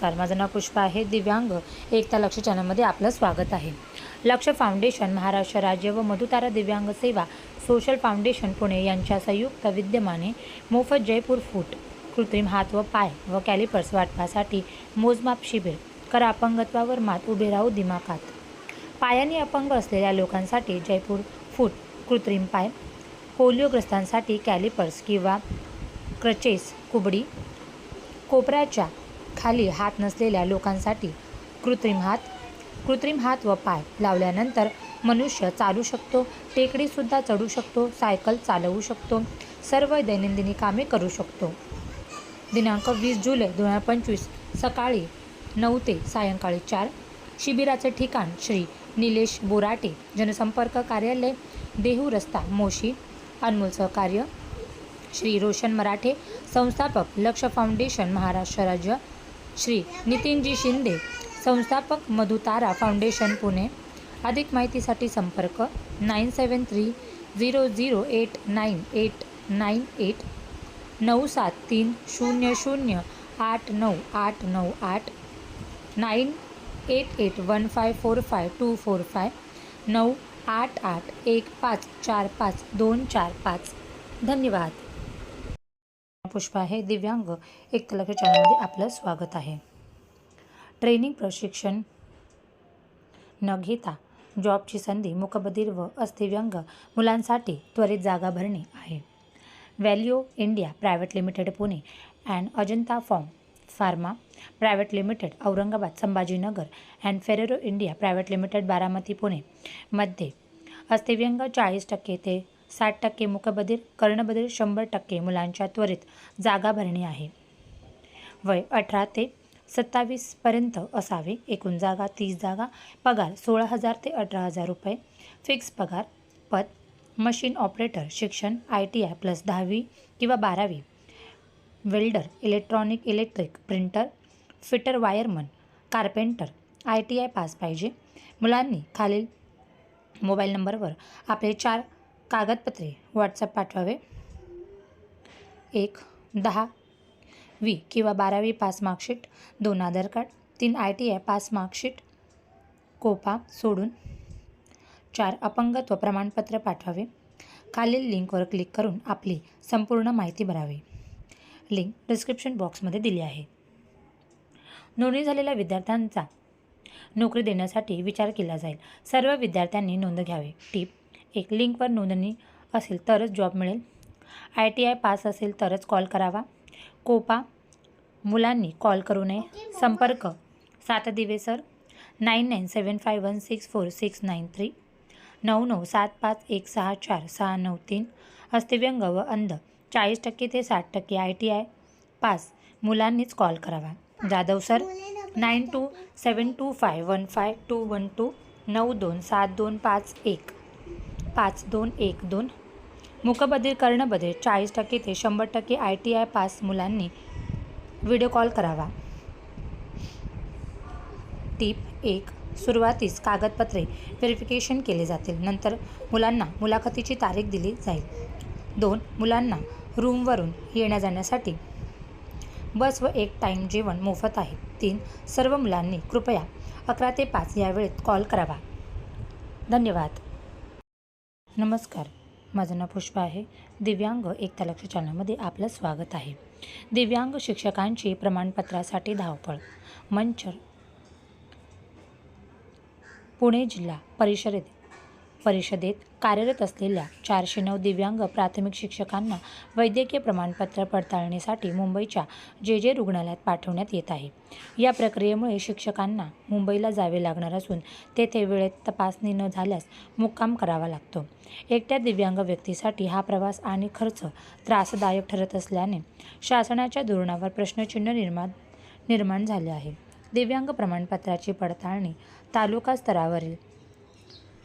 नमस्कार माझं नाव पुष्पा आहे. दिव्यांग एकता लक्ष चॅनलमध्ये आपलं स्वागत आहे. लक्ष फाउंडेशन महाराष्ट्र राज्य व मधुतारा दिव्यांग सेवा सोशल फाउंडेशन पुणे यांच्या संयुक्त विद्यमाने मोफत जयपूर फूट कृत्रिम हात व पाय व कॅलिपर्स वाटपासाठी मोजमाप शिबिर करा अपंगत्वावर मात उभे राहू दिमाखात. पायाने अपंग असलेल्या लोकांसाठी जयपूर फूट कृत्रिम पाय पोलिओग्रस्तांसाठी कॅलिपर्स किंवा क्रचेस कुबडी कोपऱ्याच्या खाली हात नसलेल्या लोकांसाठी कृत्रिम हात कृत्रिम हात व पाय लावल्यानंतर मनुष्य चालू शकतो टेकडीसुद्धा चढू शकतो सायकल चालवू शकतो सर्व दैनंदिनी कामे करू शकतो. दिनांक वीस जुलै दोन हजार पंचवीस सकाळी नऊ ते सायंकाळी चार शिबिराचे ठिकाण श्री निलेश बोराटे जनसंपर्क कार्यालय देहू रस्ता मोशी अनमोल सहकार्य श्री रोशन मराठे संस्थापक लक्ष फाउंडेशन महाराष्ट्र राज्य श्री नितीनजी शिंदे संस्थापक मधुतारा फाउंडेशन पुणे. अधिक माहितीसाठी संपर्क nine seven three zero zero eight nine eight nine eight नऊ सात तीन शून्य शून्य आठ नऊ आठ नऊ आठ nine eight eight one five four five two four five नऊ आठ आठ एक पाच चार पाच दोन चार पाच. धन्यवाद. पुष्पा आहे. दिव्यांग एक लक्ष चॅनलमध्ये आपलं स्वागत आहे. ट्रेनिंग प्रशिक्षण न घेता जॉबची संधी मुकबधीर व अस्थिव्यंग मुलांसाठी त्वरित जागा भरणे आहे. Value India private limited Pune and Ajanta form pharma private limited Aurangabad Sambhajinagar and Ferrero India private limited Baramati Pune मध्ये अस्थिव्यंग चाळीस टक्के ते साठ टक्के मुखबधीर कर्णबधीर शंभर टक्के मुलांच्या त्वरित जागा भरणे आहे. वय अठरा ते सत्तावीसपर्यंत असावे. एकूण जागा तीस जागा पगार सोळा हजार ते अठरा हजार रुपये. फिक्स पगार पद मशीन ऑपरेटर शिक्षण आय टी आय प्लस दहावी किंवा बारावी. Welder electronic electric printer fitter wireman carpenter I T I pass पाहिजे. मुलांनी खालील मोबाईल नंबरवर आपले चार कागदपत्रे व्हॉट्सअप पाठवावे. एक दहा वी किंवा बारावी पास मार्कशीट दोन आधार कार्ड तीन I T I pass marksheet COPA सोडून. चार अपंगत्व प्रमाणपत्र पाठवावे. खालील लिंकवर क्लिक करून आपली संपूर्ण माहिती भरावी. लिंक डिस्क्रिप्शन बॉक्समध्ये दिली आहे. नोंदणी झालेल्या विद्यार्थ्यांचा नोकरी देण्यासाठी विचार केला जाईल. सर्व विद्यार्थ्यांनी नोंद घ्यावे. टीप एक लिंकवर नोंदणी असेल तरच जॉब मिळेल. आय टी आय पास असेल तरच कॉल करावा. कोपा मुलांनी कॉल करू नये. संपर्क Satdive sir nine nine seven five one six four six nine three नऊ नऊ सात पाच एक सहा चार सहा नऊ तीन अस्थिव्यंग व अंध चाळीस टक्के ते साठ टक्के आय टी आय पास मुलांनीच कॉल करावा. Jadhav sir nine two seven two five one five two one two नऊ दोन सात दोन पाच एक. पाच दोन एक दोन. मुकबधीर कर्णबधीर चाळीस टक्के ते शंभर टक्के आय टी आय पास मुलांनी व्हिडिओ कॉल करावा. टीप एक सुरुवातीस कागदपत्रे व्हेरिफिकेशन केले जातील नंतर मुलांना मुलाखतीची तारीख दिली जाईल. दोन मुलांना रूमवरून येण्या जाण्यासाठी बस व एक टाईम जेवण मोफत आहे. तीन सर्व मुलांनी कृपया अकरा ते पाच या वेळेत कॉल करावा. धन्यवाद. नमस्कार. माझं नाव पुष्पा आहे. दिव्यांग एकता लक्ष चॅनलमध्ये आपलं स्वागत आहे. दिव्यांग शिक्षकांची प्रमाणपत्रासाठी धावपळ. मंचर पुणे जिल्हा परिषदेत परिषदेत कार्यरत असलेल्या चारशे नऊ दिव्यांग प्राथमिक शिक्षकांना वैद्यकीय प्रमाणपत्र पडताळणीसाठी मुंबईच्या जे जे रुग्णालयात पाठवण्यात येत आहे. या प्रक्रियेमुळे शिक्षकांना मुंबईला जावे लागणार असून तेथे वेळेत तपासणी न झाल्यास मुक्काम करावा लागतो. एकट्या दिव्यांग व्यक्तीसाठी हा प्रवास आणि खर्च त्रासदायक ठरत असल्याने शासनाच्या धोरणावर प्रश्नचिन्ह निर्माण निर्माण झाले आहे. दिव्यांग प्रमाणपत्राची पडताळणी तालुका स्तरावरील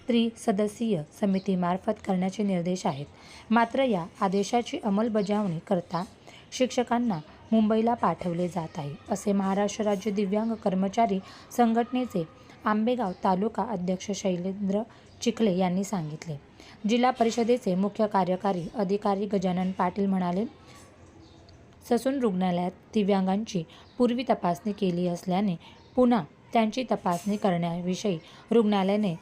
त्रिसदस्यीय समितीमार्फत करण्याचे निर्देश आहेत. मात्र या आदेशाची अंमलबजावणी करता शिक्षकांना मुंबईला पाठवले जात आहे असे महाराष्ट्र राज्य दिव्यांग कर्मचारी संघटनेचे आंबेगाव तालुका अध्यक्ष शैलेंद्र चिखले यांनी सांगितले. जिल्हा परिषदेचे मुख्य कार्यकारी अधिकारी गजानन पाटील म्हणाले ससून रुग्णालयात दिव्यांगांची पूर्वी तपासणी केली असल्याने पुन्हा त्यांची तपासणी करण्याविषयी रुग्णालयाने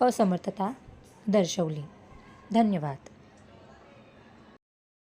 असमर्थता दर्शवली. धन्यवाद.